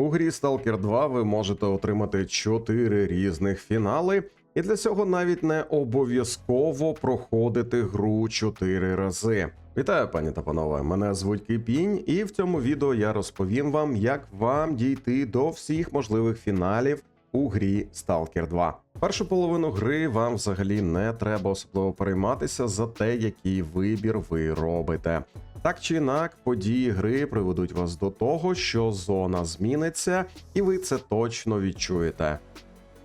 У грі Stalker 2 ви можете отримати 4 різних фінали, і для цього навіть не обов'язково проходити гру 4 рази. Вітаю, пані та панове! Мене звуть Кипінь, і в цьому відео я розповім вам, як вам дійти до всіх можливих фіналів у грі Stalker 2. Першу половину гри вам взагалі не треба особливо перейматися за те, який вибір ви робите. Так чи інак, події гри приведуть вас до того, що зона зміниться, і ви це точно відчуєте.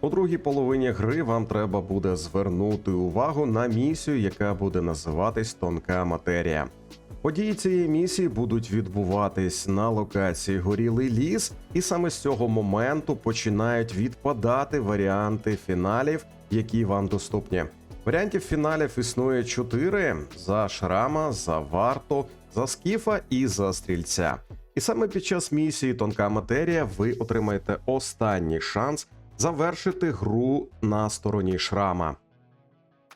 У другій половині гри вам треба буде звернути увагу на місію, яка буде називатись Тонка матерія. Події цієї місії будуть відбуватись на локації Горілий ліс, і саме з цього моменту починають відпадати варіанти фіналів, які вам доступні. Варіантів фіналів існує чотири: за шрама, за варту, за скіфа і за стрільця. І саме під час місії Тонка матерія ви отримаєте останній шанс завершити гру на стороні шрама.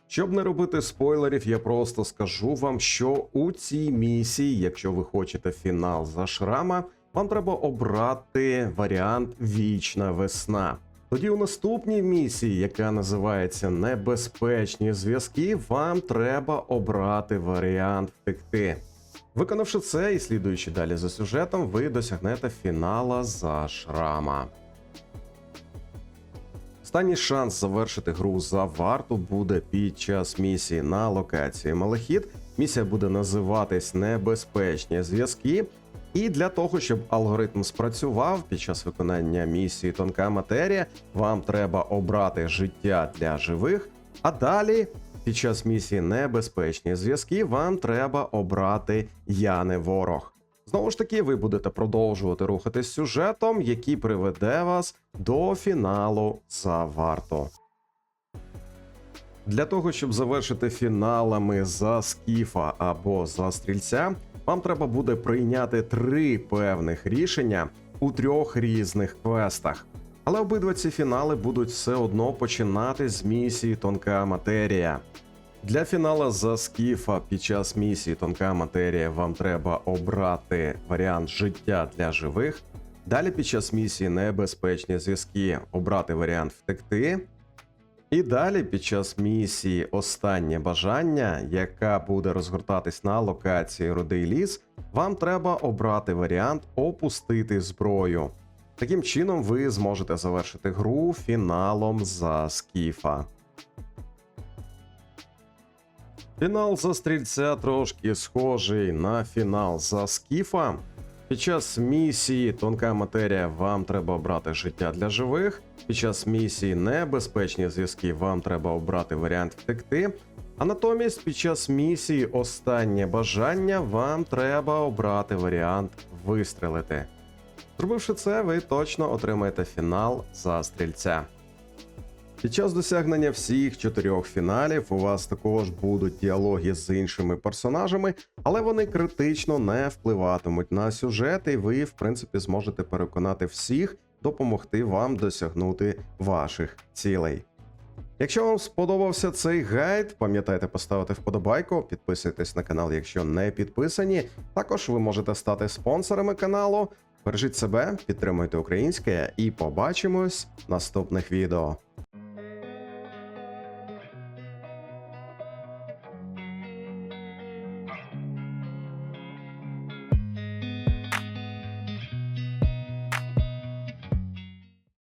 Щоб не робити спойлерів, я просто скажу вам, що у цій місії, якщо ви хочете фінал за шрама, вам треба обрати варіант Вічна весна. Тоді у наступній місії, яка називається Небезпечні зв'язки, вам треба обрати варіант втекти. Виконавши це і слідуючи далі за сюжетом, ви досягнете фінала за шрама. Останній шанс завершити гру за варту буде під час місії на локації Малахіт. Місія буде називатись Небезпечні зв'язки. І для того, щоб алгоритм спрацював під час виконання місії Тонка матерія, вам треба обрати життя для живих. А далі, під час місії Небезпечні зв'язки, вам треба обрати Я не ворог. Знову ж таки, ви будете продовжувати рухатись сюжетом, який приведе вас до фіналу за варту. Для того, щоб завершити фіналами за скіфа або за стрільця, вам треба буде прийняти три певних рішення у трьох різних квестах. Але обидва ці фінали будуть все одно починати з місії Тонка матерія. Для фінала за скіфа під час місії Тонка матерія вам треба обрати варіант життя для живих. Далі під час місії Небезпечні зв'язки обрати варіант втекти. І далі під час місії Останнє бажання, яка буде розгортатись на локації Рудий ліс, вам треба обрати варіант опустити зброю. Таким чином, ви зможете завершити гру фіналом за скіфа. Фінал за стрільця трошки схожий на фінал за скіфа. Під час місії Тонка матерія вам треба обрати життя для живих. Під час місії Небезпечні зв'язки вам треба обрати варіант втекти. А натомість під час місії Останнє бажання вам треба обрати варіант вистрелити. Зробивши це, ви точно отримаєте фінал за стрільця. Під час досягнення всіх чотирьох фіналів у вас також будуть діалоги з іншими персонажами, але вони критично не впливатимуть на сюжет, і ви, в принципі, зможете переконати всіх допомогти вам досягнути ваших цілей. Якщо вам сподобався цей гайд, пам'ятайте поставити вподобайку, підписуйтесь на канал, якщо не підписані. Також ви можете стати спонсорами каналу. Бережіть себе, підтримуйте українське і побачимось в наступних відео.